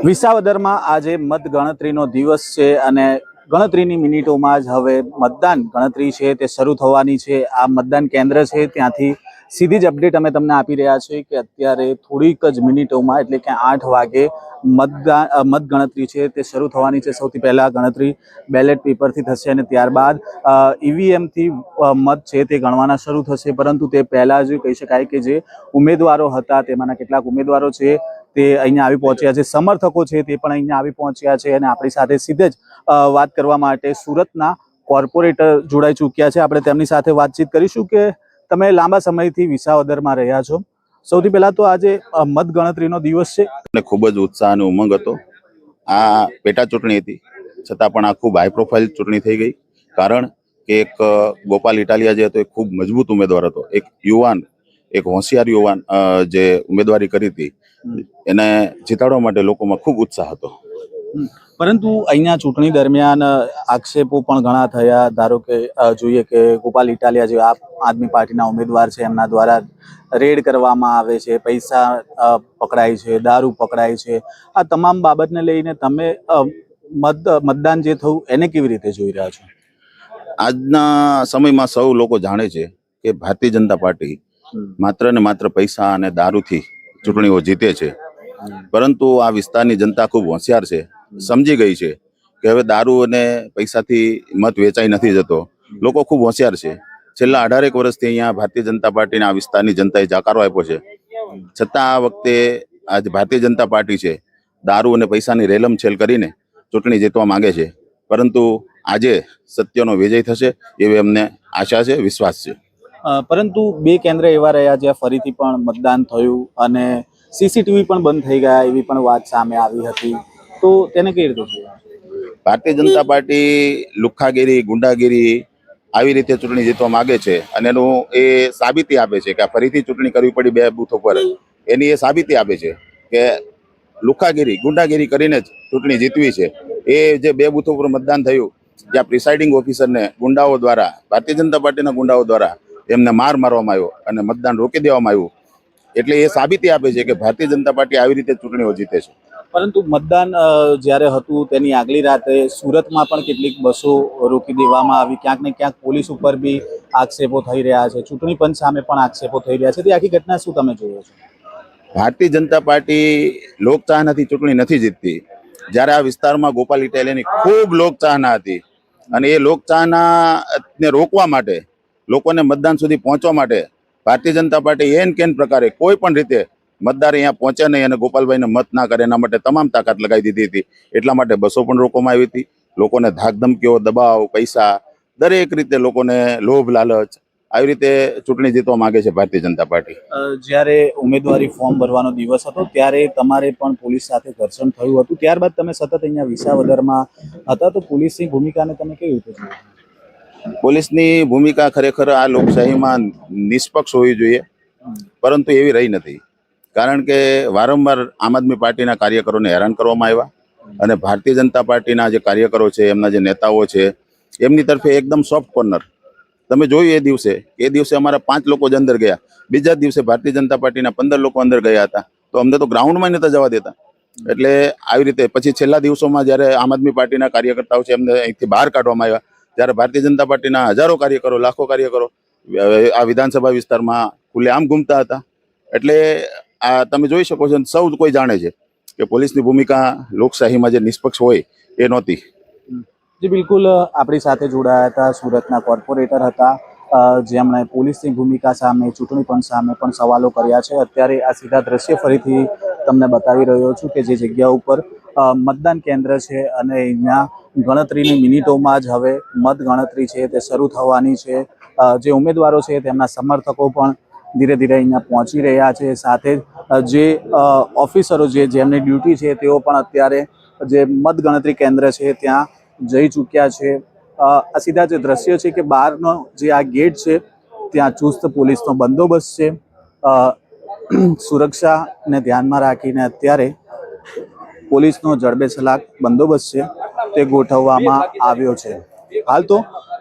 વિસાવદરમાં આજે મતગણતરીનો દિવસ છે અને ગણતરીની મિનિટોમાં જ હવે મતદાન ગણતરી છે તે શરૂ થવાની છે. આ મતદાન કેન્દ્ર છે, ત્યાંથી સીધી જ અપડેટ અમે તમને આપી રહ્યા છીએ કે અત્યારે થોડીક જ મિનિટોમાં, એટલે કે આઠ વાગે મતદાન મતગણતરી છે, તે શરૂ થવાની છે સૌથી પહેલા ગણતરી બેલેટ પેપરથી થશે અને ત્યારબાદ ઈવીએમથી મત છે તે ગણવાના શરૂ થશે. પરંતુ તે પહેલાં જ કહી શકાય કે જે ઉમેદવારો હતા, તેમાંના કેટલાક ઉમેદવારો છે, તે અહીંયા આવી પહોંચ્યા છે. સમર્થકો છે, તે પણ અહીંયા આવી પહોંચ્યા છે અને આપણી સાથે સીધે જ વાત કરવા માટે સુરતના કોર્પોરેટર જોડાઈ ચૂક્યા છે. આપણે તેમની સાથે વાતચીત કરીશું કે તમે લાંબા સમયથી વિસાવદરમાં રહ્યા છો. સૌથી પહેલા તો આજે મતગણતરીનો દિવસ છે. અને ખૂબ જ ઉત્સાહ અને ઉમંગ હતો. આ પેટા ચૂંટણી હતી. છતાં પણ આ ખૂબ હાઈ પ્રોફાઇલ ચૂંટણી થઈ ગઈ. કારણ કે એક ગોપાલ ઇટાલિયા જે હતો એ ખૂબ મજબૂત ઉમેદવાર હતો. એક યુવાન એક હોશિયાર યુવાન જે ઉમેદવારી કરી હતી. એને જીતાડવા માટે લોકોમાં ખૂબ ઉત્સાહ હતો. પરંતુ અહીંયા ચૂંટણી દરમિયાન આક્ષેપો પણ ઘણા થયા. ધારો કે જોઈએ કે ગોપાલ ઇટાલિયા જે આપ આદમી પાર્ટીના ઉમેદવાર છે એમના દ્વારા રેડ કરવામાં આવે છે પૈસા પકડાય છે દારૂ પકડાય છે. આ તમામ બાબતને લઈને તમે મત મતદાન જે થયું એને કેવી રીતે જોઈ રહ્યા છો? આજના સમયમાં સૌ લોકો જાણે છે કે ભારતીય જનતા પાર્ટી માત્ર ને માત્ર પૈસા અને દારૂથી ચૂંટણીઓ જીતે છે. પરંતુ આ વિસ્તારની જનતા ખૂબ હોશિયાર છે. સમજી ગઈ છે કે હવે દારૂ અને પૈસાથી મત વેચાઈ નથી જતો. લોકો ખૂબ હોશિયાર છે. છેલ્લા અઢારેક વર્ષથી અહીંયા ભારતીય જનતા પાર્ટીના આ વિસ્તારની જનતાએ જાકારો આપ્યો છે. છતાં આ વખતે આજ ભારતીય જનતા પાર્ટી છે. દારૂ અને પૈસાની રેલમ છેલ કરીને ચૂંટણી જીતવા માંગે છે. પરંતુ આજે સત્યનો વિજય થશે એવી અમને આશા છે, વિશ્વાસ છે. પરંતુ બે કેન્દ્ર એવા રહ્યા જ્યાં ફરીથી પણ મતદાન થયું અને સીસીટીવી પણ બંધ થઈ ગયા એવી પણ વાત સામે આવી હતી. તો તેને કઈ રીતે ભારતીય જનતા પાર્ટી લુખ્ખાગીરી ગુંડાગીરી આવી રીતે ચૂંટણી જીતવા માંગે છે અને એનું એ સાબિતી આપે છે કે ફરીથી ચૂંટણી કરવી પડી બે બૂથો પર એની એ સાબિતી આપે છે કે લુખ્ખાગીરી ગુંડાગીરી કરીને જ ચૂંટણી જીતવી છે. એ જે બે બૂથો ઉપર મતદાન થયું, જ્યાં પ્રિસાઇડિંગ ઓફિસરને ગુંડાઓ દ્વારા, ભારતીય જનતા પાર્ટીના ગુંડાઓ દ્વારા એમને માર મારવામાં આવ્યો અને મતદાન રોકી દેવામાં આવ્યું. એટલે એ સાબિતી આપે છે કે ભારતીય જનતા પાર્ટી આવી રીતે ચૂંટણીઓ જીતે છે. પરંતુ મતદાન જ્યારે હતું તેની આગલી રાતે સુરતમાં પણ કેટલીક બસો રોકી દેવામાં આવી. ક્યાંક ને ક્યાંક પોલીસ ઉપર બી આક્ષેપો થઈ રહ્યા છે. ચૂંટણી પંચ સામે પણ આક્ષેપો થઈ રહ્યા છે. તે આખી ઘટના શું તમે જોયો છો? ભારતીય જનતા પાર્ટી લોકચાહનાથી ચૂંટણી નથી જીતતી. જ્યારે આ વિસ્તારમાં ગોપાલ ઇટાલિયાની ખૂબ લોકચાહના હતી અને એ લોકચાહનાને રોકવા માટે, લોકોને મતદાન સુધી પહોંચવા માટે Bharatiya Janata party N can પ્રકારે કોઈ પણ રીતે મતદાર અહીંયા પહોંચે નહીં અને ગોપાલભાઈને મત ના કરે એના માટે તમામ તાકાત લગાવી દીધી હતી. એટલા માટે બસો પણ રોકવામાં આવી હતી. લોકોને ધાકધમકીઓ દબાવ પૈસા દરેક રીતે લોકોને લોભ લાલચ આવી રીતે ચૂંટણી જીતવા માંગે છે ભારતીય જનતા પાર્ટી. જ્યારે ઉમેદવારી ફોર્મ ભરવાનો દિવસ હતો ત્યારે તમારે પણ પોલીસ સાથે ઘર્ષણ થયું હતું. ત્યારબાદ તમે સતત અહીંયા વિસાવદરમાં હતા તો પોલીસની ભૂમિકાને તમે કેવી રીતે જોયું પોલીસની ભૂમિકા ખરેખર આ લોકશાહીમાં નિષ્પક્ષ હોવી જોઈએ પરંતુ એવી રહી નથી. કારણ કે વારંવાર આમ આદમી પાર્ટીના કાર્યકરોને હેરાન કરવામાં આવ્યા અને ભારતીય જનતા પાર્ટીના જે કાર્યકરો છે, એમના જે નેતાઓ છે, એમની તરફે એકદમ સોફ્ટ કોર્નર તમે જોયું એ દિવસે એ દિવસે અમારા પાંચ લોકો જ અંદર ગયા. બીજા દિવસે ભારતીય જનતા પાર્ટીના પંદર લોકો અંદર ગયા હતા. તો અમને તો ગ્રાઉન્ડમાં નહોતા જવા દેતા. એટલે આવી રીતે પછી છેલ્લા દિવસોમાં જ્યારે આમ આદમી પાર્ટીના કાર્યકર્તાઓ છે, એમને અહીંથી બહાર કાઢવામાં આવ્યા. જ્યારે ભારતીય જનતા પાર્ટીના હજારો કાર્યકરો, લાખો કાર્યકરો આ વિધાનસભા વિસ્તારમાં ખુલ્લેઆમ ઘૂમતા હતા. એટલે આ તમે જોઈ શકો છો સૌ કોઈ જાણે છે કે પોલીસની ભૂમિકા લોકશાહીમાં જે નિષ્પક્ષ હોય એ નહોતી. જી, બિલકુલ આપણી સાથે જોડાયા હતા, સુરતના કોર્પોરેટર હતા જેમણે પોલીસની ભૂમિકા સામે, ચૂંટણી પંચ સામે પણ સવાલો કર્યા છે. અત્યારે આ સીધા દ્રશ્ય ફરીથી તમને બતાવી રહ્યો છું કે જે જગ્યા ઉપર મતદાન કેન્દ્ર છે અને અહીંયા ગણતરીની મિનિટોમાં જ હવે મત ગણતરી છે, તે શરૂ થવાની છે. જે ઉમેદવારો છે તેમના સમર્થકો પણ ધીરે ધીરે અહીંયા પહોંચી રહ્યા છે. સાથે જ જે ઓફિસરો જે, જેમની ડ્યુટી છે, તેઓ પણ અત્યારે જે મતગણતરી કેન્દ્ર છે, ત્યાં જઈ ચૂક્યા છે. આ સીધા જે દ્રશ્ય છે કે બહારનો જે આ ગેટ છે, ત્યાં ચુસ્ત પોલીસનો બંદોબસ્ત છે. સુરક્ષાને ધ્યાનમાં રાખીને અત્યારે પોલીસનો જડબે છલાક બંદોબસ્ત છે, તે ગોઠવવામાં આવ્યો છે. હાલ તો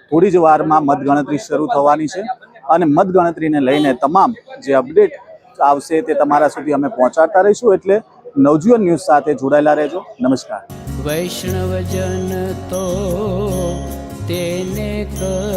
થોડી જ વારમાં મતગણતરી શરૂ થવાની છે. અને મતગણતરીને લઈને તમામ જે અપડેટ આવશે તે તમારા સુધી અમે પહોંચાડતા રહીશું એટલે નવજીવન ન્યૂઝ સાથે જોડાયેલા રહેજો. નમસ્કાર. વૈષ્ણવજન તો તેને કર